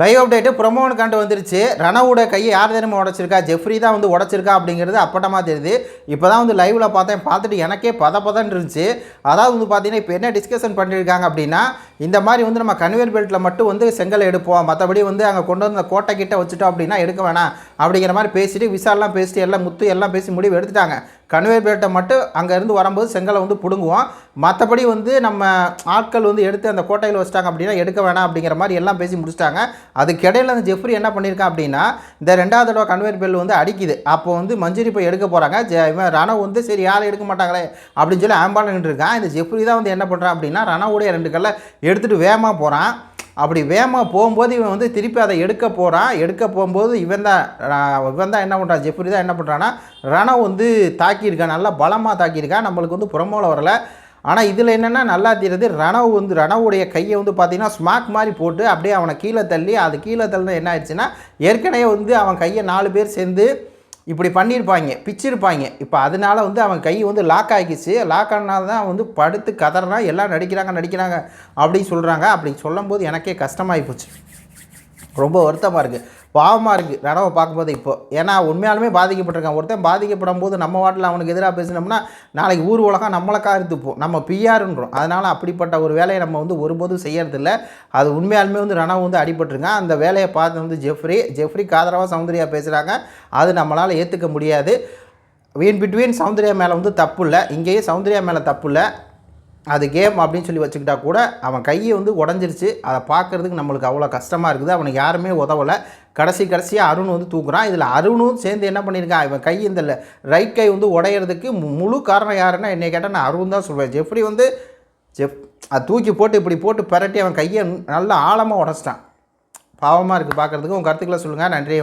Live update ப்ரொமோனுக்காண்டு வந்துருச்சு. ரணவோட கையை யார் தினமும் உடச்சிருக்கா? ஜெஃப்ரி தான் வந்து உடச்சிருக்கா அப்படிங்கிறது அப்பட்டமாக தெரியுது. இப்போ தான் வந்து லைவில் பார்த்தேன் பார்த்துட்டு எனக்கே பத பதன் இருந்துச்சு. அதாவது வந்து பார்த்தீங்கன்னா இப்போ என்ன டிஸ்கஷன் பண்ணியிருக்காங்க அப்படின்னா இந்த மாதிரி வந்து நம்ம கன்வேர் பெல்ட்டில் மட்டும் வந்து செங்கல் எடுப்போம். மற்றபடி வந்து அங்கே கொண்டு வந்து அந்த கோட்டை கிட்ட வச்சுட்டோம் அப்படின்னா எடுக்க வேணாம். அப்படிங்கிற மாதிரி பேசிட்டு விசாலாம் பேசிட்டு எல்லாம் முத்து எல்லாம் பேசி முடிவு எடுத்துட்டாங்க. கன்வேர் பெல்ட்டை மட்டும் அங்கேருந்து வரும்போது செங்கலை வந்து பிடுங்குவோம். மற்றபடி வந்து நம்ம ஆட்கள் வந்து எடுத்து அந்த கோட்டையில் வச்சிட்டாங்க அப்படின்னா எடுக்க வேணாம் அப்படிங்கிற மாதிரி எல்லாம் பேசி முடிச்சிட்டாங்க. அதுக்கு அந்த ஜெஃப்ரி என்ன பண்ணியிருக்கான் அப்படின்னா இந்த ரெண்டாவது தடவை கன்வேர் பெல் வந்து அடிக்குது. அப்போ வந்து மஞ்சரி போய் எடுக்க போகிறாங்க ஜெ இவன் ரணவ் வந்து சரி யாரும் எடுக்க மாட்டாங்களே அப்படின்னு சொல்லி ஆம்பாலன்ட்டு இருக்கான். இந்த ஜெஃப்ரி தான் வந்து என்ன பண்ணுறான் அப்படின்னா ரணவுடைய ரெண்டு கல்லை எடுத்துகிட்டு வேகமாக போகிறான் அப்படி வேகமாக போகும்போது இவன் வந்து திருப்பி அதை எடுக்க போகிறான் எடுக்க போகும்போது இவன் தான் இவன் தான் என்ன பண்ணுறான் ஜெஃப்ரி தான் என்ன பண்ணுறான்னா ரணம் வந்து தாக்கியிருக்கான். நல்லா பலமாக தாக்கியிருக்கான். நம்மளுக்கு வந்து புறமோல வரல. ஆனால் இதில் என்னென்னா நல்லா தெரியுது. ரணவ் வந்து ரணவுடைய கையை வந்து பார்த்தீங்கன்னா ஸ்மாக் மாதிரி போட்டு அப்படியே அவனை கீழே தள்ளி அது கீழே தள்ளினா என்ன ஆயிடுச்சுன்னா ஏற்கனவே வந்து அவன் கையை நாலு பேர் சேர்ந்து இப்படி பண்ணியிருப்பாங்க பிச்சிருப்பாங்க. இப்போ அதனால வந்து அவன் கை வந்து லாக் ஆகிடுச்சு. லாக் ஆனால் தான் வந்து படுத்து கதறனா எல்லாம் நடிக்கிறாங்க நடிக்கிறாங்க அப்படின்னு சொல்கிறாங்க அப்படி சொல்லும்போது எனக்கே கஷ்டமாகி போச்சு ரொம்ப வருத்தமாக இருக்குது பாவமாக இருக்குது ரணவை பார்க்கும்போது இப்போ. ஏன்னா உண்மையாலுமே பாதிக்கப்பட்டிருக்கான். ஒருத்தன் பாதிக்கப்படும் போது நம்ம வாட்டில் அவனுக்கு எதிராக பேசினோம்னா நாளைக்கு ஊர் உலகம் நம்மளுக்காக இருந்துப்போம் நம்ம பிஆர்ன்றோம் அதனால் அப்படிப்பட்ட ஒரு வேலையை நம்ம வந்து ஒருபோதும் செய்யறதில்ல. அது உண்மையாலுமே வந்து ரணவ் வந்து அடிபட்டிருக்கான். அந்த வேலையை பார்த்து வந்து ஜெஃப்ரி ஜெஃப்ரிக்கு ஆதரவாக சௌந்தர்யா பேசுகிறாங்க அது நம்மளால் ஏற்றுக்க முடியாது. வீன் பிட்வீன் சௌந்தர்யா மேலே வந்து தப்பு இல்லை. இங்கேயும் சௌந்தர்யா மேலே தப்பு இல்லை. அது கேம் அப்படின்னு சொல்லி வச்சுக்கிட்டா கூட அவன் கையை வந்து உடஞ்சிருச்சு. அதை பார்க்குறதுக்கு நம்மளுக்கு அவ்வளோ கஷ்டமாக இருக்குது. அவனுக்கு யாருமே உதவலை. கடைசி கடைசியாக அருண் வந்து தூக்குறான். இதில் அருணும் சேர்ந்து என்ன பண்ணியிருக்கான் இவன் கை இந்த ரைட் கை வந்து உடையிறதுக்கு முழு காரணம் யாருன்னா என்னை கேட்டால் நான் அருண் தான் சொல்வேன். ஜெஃப்ரி வந்து ஜெஃப் அது தூக்கி போட்டு இப்படி போட்டு பிரட்டி அவன் கையை நல்லா ஆழமாக உடச்சிட்டான். பாவமாக இருக்குது பார்க்குறதுக்கு உங்கள் கருத்துக்களை சொல்லுங்கள் நன்றி